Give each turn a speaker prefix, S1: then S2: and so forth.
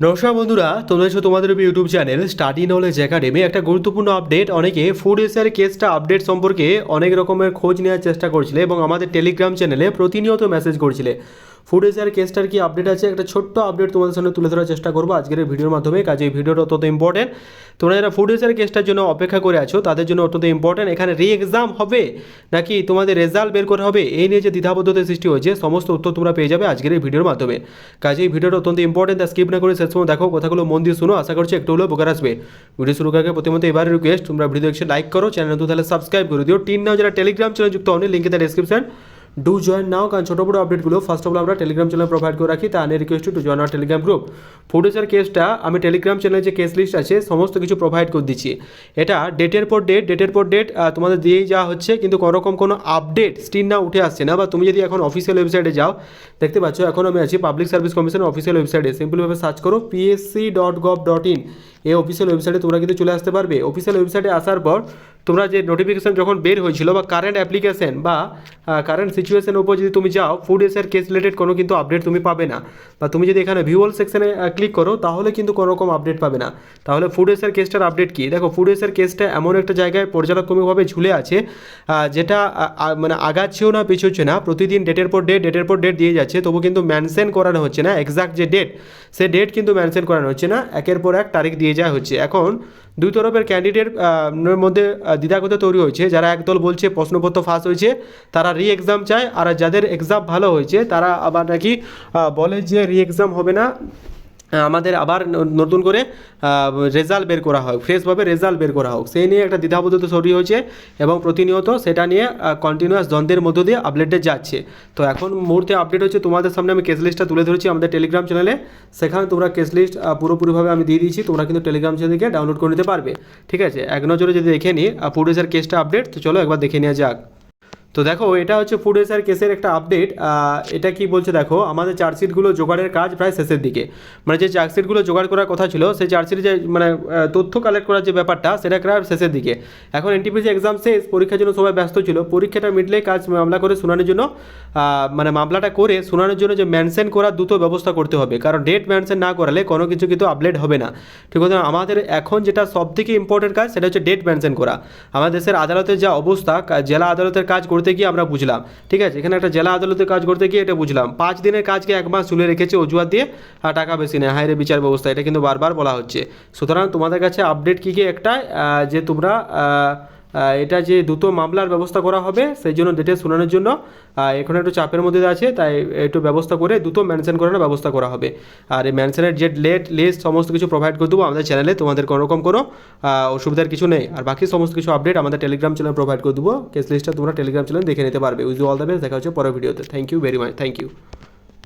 S1: নমস্কার বন্ধুরা, তোমরা এসো তোমাদের YouTube channel study knowledge academy একটা গুরুত্বপূর্ণ আপডেট অনেকে ফুড এসিয়ার কেসটা আপডেট সম্পর্কে অনেক রকমের খোঁজ নেওয়ার চেষ্টা করছিলে এবং আমাদের টেলিগ্রাম চ্যানেলে প্রতিনিয়ত মেসেজ করছিলে। ফুড এসিয়ার কেসটার কি আপডেট আছে? একটা ছোট্ট আপডেট তোমাদের সামনে তুলে ধরার চেষ্টা করব আজকের ভিডিওর মাধ্যমে, কাজে এই ভিডিওটা অত্যন্ত ইম্পর্টেন্ট তোমরা যারা ফুড এসিয়ার কেসটার জন্য অপেক্ষা করে আছো, তাদের জন্য অত্যন্ত ইম্পর্টেন্ট এখানে রি এক্সাম হবে নাকি তোমাদের রেজাল্ট বের করা হবে, এই নিয়ে যে দ্বিধাবদ্ধতা সৃষ্টি হয়েছে, সমস্ত উত্তর তোমরা পেয়ে যাবে আজকের এই ভিডিওর মাধ্যমে। কাজে এই ভিডিওটা অত্যন্ত ইম্পর্টেন্ট তা স্কিপ না করে শেষ সময় দেখো, কথাগুলো মন দিয়ে শুনো, আশা করছি একটু হলেও উপকার আসবে। ভিডিও শুরু করার আগে প্রথমত এবার রিকোয়েস্ট তোমরা ভিডিও দেখছে লাইক করো চ্যানেল নতুন তাহলে সাবস্ক্রাইব করে দিও। টিন নাও যারা টেলিগ্রাম চ্যানেল যুক্ত হন লিঙ্কে তার ডিসক্রিপশন ডু জয়েন নাও কারণ ছোটো বড়ো আপডেটগুলো ফার্স্ট অফ অল আমরা টেলিগ্রাম চ্যানেল প্রোভাইড করে রাখি, তা নিয়ে request to join our Telegram group ফুটেজের কেসটা আমি টেলিগ্রাম চ্যানেলে যে কেস লিস্ট আছে, সমস্ত কিছু প্রোভাইড করে দিচ্ছি। এটা ডেটের পর ডেট ডেটের পর ডেট তোমাদের দিয়েই যাওয়া হচ্ছে, কিন্তু কোনো রকম কোনো আপডেট স্ক্রিন না উঠে আসছে না, বা তুমি যদি এখন অফিসিয়াল ওয়েবসাইটে যাও, দেখতে পাচ্ছ, এখন আমি আছি পাবলিক সার্ভিস কমিশনের অফিসিয়াল ওয়েবসাইটে সিম্পলভাবে সার্চ করো PSC dot gov dot in এই অফিসিয়াল ওয়েবসাইটে তোমরা কিন্তু চলে আসতে পারবে। অফিসিয়াল ওয়েবসাইটে আসার পর, তোমরা যে নোটিফিকেশন যখন বের হয়েছিল, বা কারেন্ট অ্যাপ্লিকেশন বা কারেন্ট সিচুয়েশনের উপর যদি তুমি যাও ফুড এসের কেস রিলেটেড কোনো কিন্তু আপডেট তুমি পাবে না। বা তুমি যদি এখানে ভিউয়াল সেকশনে ক্লিক করো, তাহলে কিন্তু কোনো রকম আপডেট পাবে না। তাহলে ফুড এসের কেসটার আপডেট কি? দেখো ফুড এসের কেসটা এমন একটা জায়গায় পর্যালোক্রমিকভাবে ঝুলে আছে যেটা মানে আগাচ্ছেও না, পিছুচ্ছে না। প্রতিদিন ডেটের পর ডেট ডেটের পর ডেট দিয়ে যাচ্ছে, তবু কিন্তু মেনশন করানো হচ্ছে না এক্সাক্ট যে ডেট সে ডেট কিন্তু মেনশন করানো হচ্ছে না, একের পর এক তারিখ দিয়ে যাওয়া হচ্ছে। এখন দুই তরফের ক্যান্ডিডেট মধ্যে দ্বিধাগত তৈরি হয়েছে, যারা একদল বলছে, প্রশ্নপত্র ফাঁস হয়েছে, তারা রি এক্সাম চায় আর যাদের এক্সাম ভালো হয়েছে, তারা আবার নাকি বলে যে রি এক্সাম হবে না। আমাদের আবার নতুন করে রেজাল্ট বের করা হোক ফ্রেশভাবে রেজাল্ট বের করা হোক। সেই নিয়ে একটা দ্বিধাবোধতা তৈরি হয়েছে এবং প্রতিনিয়ত সেটা নিয়ে কন্টিনিউয়াস দ্বন্দ্বের মধ্য দিয়ে আপডেটে যাচ্ছে। তো এখন মুহূর্তে আপডেট হচ্ছে, তোমাদের সামনে আমি কেস লিস্টটা তুলে ধরেছি আমাদের টেলিগ্রাম চ্যানেলে সেখানে তোমরা কেস লিস্ট পুরোপুরিভাবে আমি দিয়ে দিয়েছি। তোমরা কিন্তু টেলিগ্রাম চ্যানেল থেকে ডাউনলোড করে নিতে পারবে। ঠিক আছে? এক নজরে যদি দেখে নিই পুলিশের কেসটা আপডেট তো চলো একবার দেখে নেওয়া যাক। তো দেখো, এটা হচ্ছে ফুড এসআর কেসের একটা আপডেট এটা কি বলছে দেখো, আমাদের চার্জশিটগুলো জোগাড়ের কাজ প্রায় শেষের দিকে। মানে যে চার্জশিটগুলো জোগাড় করার কথা ছিল, সেই চার্জশিটে যে মানে তথ্য কালেক্ট করার যে ব্যাপারটা, সেটা প্রায় শেষের দিকে। এখন এনটিপিসি এক্সাম শেষ, পরীক্ষার জন্য সবাই ব্যস্ত ছিল, পরীক্ষাটা মিটলে কাজ মামলা করে শোনানোর জন্য মানে মামলাটা করে শোনানোর জন্য যে মেনশন করার দ্রুত ব্যবস্থা করতে হবে। কারণ ডেট মেনশন না করালে কোনো কিছু কিন্তু আপডেট হবে না। ঠিক আছে, আমাদের এখন যেটা সব থেকে ইম্পর্টেন্ট কাজ, সেটা হচ্ছে ডেট মেনশন করা। আমাদের দেশের আদালতের যা অবস্থা জেলা আদালতের কাজ করতে গিয়ে আমরা বুঝলাম। ঠিক আছে? এখানে একটা জেলা আদালতে কাজ করতে গিয়ে এটা বুঝলাম। পাঁচ দিনের কাজকে এক মাস ঝুলে রেখেছে, অজুহাত দিয়ে, আর টাকা বেশি নেয় হাইরে বিচার ব্যবস্থা, এটা কিন্তু বারবার বলা হচ্ছে। সুতরাং তোমাদের কাছে আপডেট কী কী একটা যে তোমরা এটা যে দ্রুত মামলার ব্যবস্থা করা হবে, সেই জন্য ডেটে শোনানোর জন্য এখন একটু চাপের মধ্যে আছে, তাই একটু ব্যবস্থা করে দ্রুত মেনশন করানোর ব্যবস্থা করা হবে। আর এই মেনশনের যে লেট লিস্ট সমস্ত কিছু প্রোভাইড করে দেবো আমাদের চ্যানেলে তোমাদের কোনো রকম কোনো অসুবিধার কিছু নেই। আর বাকি সমস্ত কিছু আপডেট আমাদের টেলিগ্রাম চ্যানেল প্রোভাইড করে দেবো। কেস লিস্টটা তোমরা টেলিগ্রাম চ্যানেল দেখে নিতে পারবে। উইজ অল দ্য বেস্ট দেখা হচ্ছে পরের ভিডিওতে thank you very much thank you